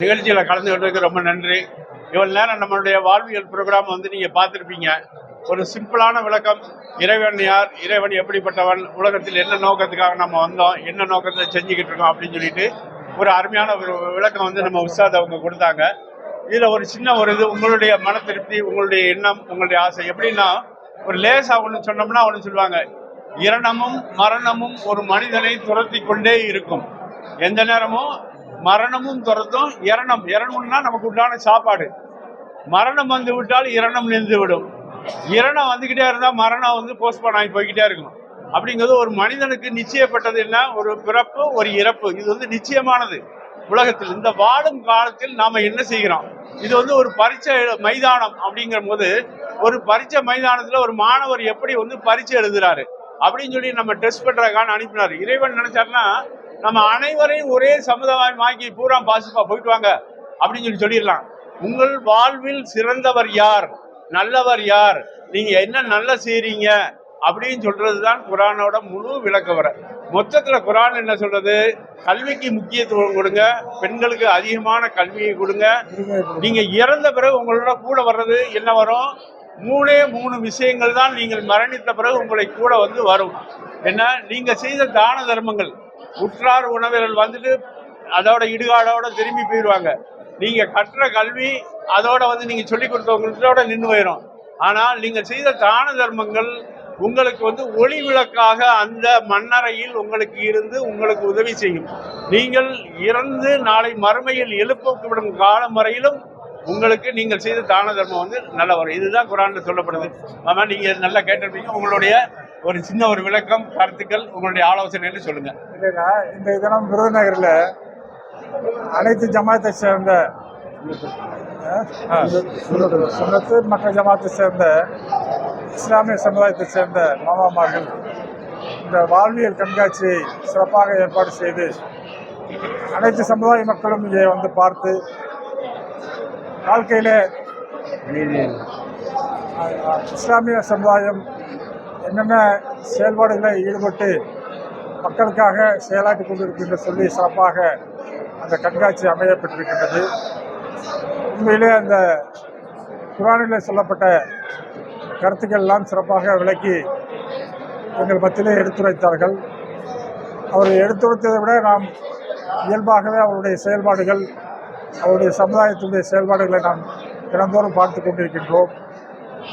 நிகழ்ச்சியில் கலந்து கொண்டதுக்கு ரொம்ப நன்றி. இவ்வளவு நேரம் நம்மளுடைய வாழ்வியல் ப்ரோக்ராம் வந்து நீங்க பார்த்துருப்பீங்க. ஒரு சிம்பிளான விளக்கம் இறைவன் யார் இறைவன் எப்படிப்பட்டவன் உலகத்தில் என்ன நோக்கத்துக்காக நம்ம வந்தோம் என்ன நோக்கத்தை செஞ்சுக்கிட்டு இருக்கோம் அப்படின்னு சொல்லிட்டு ஒரு அருமையான ஒரு விளக்கம் வந்து நம்ம உஸ்தாத் அவங்க கொடுத்தாங்க. இதுல ஒரு சின்ன ஒரு இது உங்களுடைய மன திருப்தி உங்களுடைய எண்ணம் உங்களுடைய ஆசை எப்படின்னா ஒரு லேசா ஒன்று சொன்னோம்னா ஒன்று சொல்லுவாங்க. இரணமும் மரணமும் ஒரு மனிதனை துரத்தி கொண்டே இருக்கும். எந்த நேரமும் மரணமும் துரத்தும் இரணம். இரணம்னா நமக்கு உண்டான சாப்பாடு. மரணம் வந்து விட்டால் இரணம் நின்று விடும். இரணம் வந்துகிட்டே இருந்தால் மரணம் வந்து போஸ்ட்போன் ஆகி போய்கிட்டே இருக்கும். அப்படிங்கிறது ஒரு மனிதனுக்கு நிச்சயப்பட்டது என்ன ஒரு பிறப்பு ஒரு இறப்பு. இது வந்து நிச்சயமானது. உலகத்தில் இந்த வாழும் காலத்தில் நாம் என்ன செய்கிறோம்? இது வந்து ஒரு பரீட்சை மைதானம் அப்படிங்கிற போது ஒரு பரீட்சை மைதானத்தில் ஒரு மாணவர் எப்படி வந்து பரீட்சை எழுதுறாரு? அப்படின்னு சொல்லி நம்ம டெஸ்ட் பண்றதுக்கான அனுப்பினார். இறைவன் நினைச்சாருன்னா நம்ம அனைவரையும் ஒரே சமுதாயமாக்கி பூரா பாசிப்பா போயிட்டு வாங்க அப்படின்னு சொல்லி சொல்லிடலாம். உங்கள் வாழ்வில் சிறந்தவர் யார்? நல்லவர் யார்? நீங்க என்ன நல்ல செய்றீங்க? அப்படின்னு சொல்றதுதான் குரானோட முழு விளக்க வர. மொத்தத்துல குரான் என்ன சொல்றது? கல்விக்கு முக்கியத்துவம் கொடுங்க. பெண்களுக்கு அதிகமான கல்வியை கொடுங்க. நீங்க இறந்த பிறகு உங்களோட கூட வர்றது என்ன வரும்? மூணே மூணு விஷயங்கள் தான் நீங்கள் மரணித்த பிறகு உங்களை கூட வந்து வரும். என்ன? நீங்க செய்த தான தர்மங்கள். உற்றார் உணவர்கள் வந்துட்டு அதோட இடுகாடோட திரும்பி போயிடுவாங்க. நீங்க கற்ற கல்வி அதோட வந்து நீங்க சொல்லி கொடுத்தவங்களோட நின்று போயிடும் ஆனால் நீங்கள் செய்த தான தர்மங்கள் உங்களுக்கு வந்து ஒளி விளக்காக அந்த மண்ணறையில் உங்களுக்கு இருந்து உங்களுக்கு உதவி செய்யும். நீங்கள் இறந்து நாளை மறுமையில் எழுப்பப்படும் காலம் வரையிலும் உங்களுக்கு நீங்கள் செய்த தான தர்மம் வந்து நல்ல வரும் இதுதான் குரான்ல சொல்லப்படுது. ஆமா நீங்க நல்லா கேட்டிருப்பீங்க. உங்களுடைய ஒரு சின்ன ஒரு விளக்கம் கருத்துக்கள் உங்களுடைய ஆலோசனைன்னு சொல்லுங்க. இல்லைங்க இந்த தினம் விருதுநகரில் அனைத்து ஜமாத்தை சேர்ந்த அஹ், மற்ற ஜமாத்தை சேர்ந்த இஸ்லாமிய சமுதாயத்தை சேர்ந்த மாமாமார்கள் இந்த வாழ்வியல் கண்காட்சியை சிறப்பாக ஏற்பாடு செய்து அனைத்து சமுதாய மக்களும் இங்கே வந்து பார்த்து வாழ்க்கையிலே இஸ்லாமிய சமுதாயம் என்னென்ன செயல்பாடுகளில் ஈடுபட்டு மக்களுக்காக செயலாற்றி கொண்டிருக்கின்ற சொல்லி சிறப்பாக அந்த கண்காட்சி அமையப்பட்டிருக்கின்றது உண்மையிலே அந்த குரானில் சொல்லப்பட்ட கருத்துக்கள் எல்லாம் சிறப்பாக விளக்கி எங்கள் மத்தியிலே எடுத்துரைத்தார்கள். அவர் எடுத்துரைத்ததை விட நாம் இயல்பாகவே அவருடைய செயல்பாடுகள் அவருடைய சமுதாயத்துடைய செயல்பாடுகளை நாம் தினந்தோறும் பார்த்து கொண்டிருக்கின்றோம்.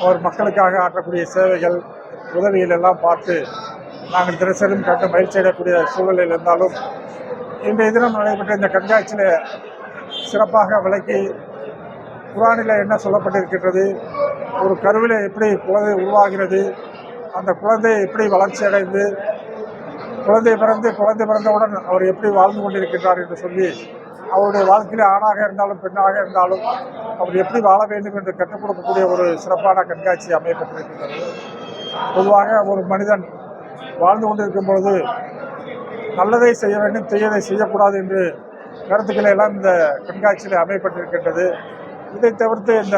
அவர் மக்களுக்காக ஆற்றக்கூடிய சேவைகள் உதவிகள் எல்லாம் பார்த்து நாங்கள் தினசரியும் கண்டு மகிழ்ச்சி அடையக்கூடிய சூழலில் இருந்தாலும் இன்றைய தினம் நடைபெற்ற இந்த கண்காட்சியில் சிறப்பாக விளக்கி குரானில் என்ன சொல்லப்பட்டிருக்கின்றது ஒரு கருவில் எப்படி குழந்தை உருவாகிறது அந்த குழந்தை எப்படி வளர்ச்சி அடைந்து குழந்தை பிறந்து குழந்தை பிறந்தவுடன் அவர் எப்படி வாழ்ந்து கொண்டிருக்கின்றார் என்று சொல்லி அவருடைய வாழ்க்கையில் ஆணாக இருந்தாலும் பெண்ணாக இருந்தாலும் அவர் எப்படி வாழ வேண்டும் என்று கற்றுக் கொடுக்கக்கூடிய ஒரு சிறப்பான கண்காட்சி அமையப்பட்டிருக்கின்றது பொதுவாக ஒரு மனிதன் வாழ்ந்து கொண்டிருக்கும் பொழுது நல்லதை செய்ய வேண்டும் தீயதை செய்யக்கூடாது என்று கருத்துக்களை எல்லாம் இந்த கண்காட்சியில் அமையப்பட்டிருக்கின்றது. இதை தவிர்த்து இந்த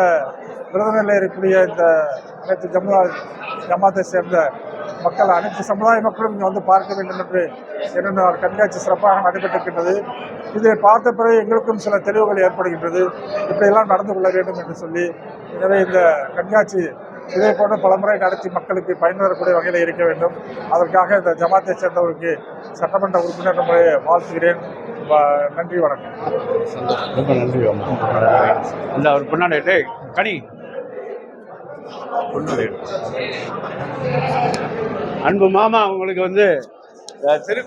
விருதுநெல்லை இருக்கக்கூடிய இந்த அனைத்து ஜம்மு ஜமாத்தை சேர்ந்த மக்கள் அனைத்து சமுதாய மக்களும் இங்கே வந்து பார்க்க வேண்டும் என்று என்னென்ன கண்காட்சி சிறப்பாக நடைபெற்றிருக்கின்றது. இதை பார்த்த பிறகு எங்களுக்கும் சில தெளிவுகள் ஏற்படுகின்றது. இப்படியெல்லாம் நடந்து கொள்ள வேண்டும் என்று சொல்லி எனவே இந்த கண்காட்சி இதே போன்ற பலமுறை நடத்தி மக்களுக்கு பயன்பெறக்கூடிய வகையில் இருக்க வேண்டும். அதற்காக இந்த ஜமாத்தை சேர்ந்தவருக்கு சட்டமன்ற உறுப்பினர் முறையை வாழ்த்துகிறேன். வ- நன்றி வணக்கம். ரொம்ப நன்றி அந்த அவர் பின்னாடி டேய், கனி அன்பு மாமா உங்களுக்கு வந்து திரு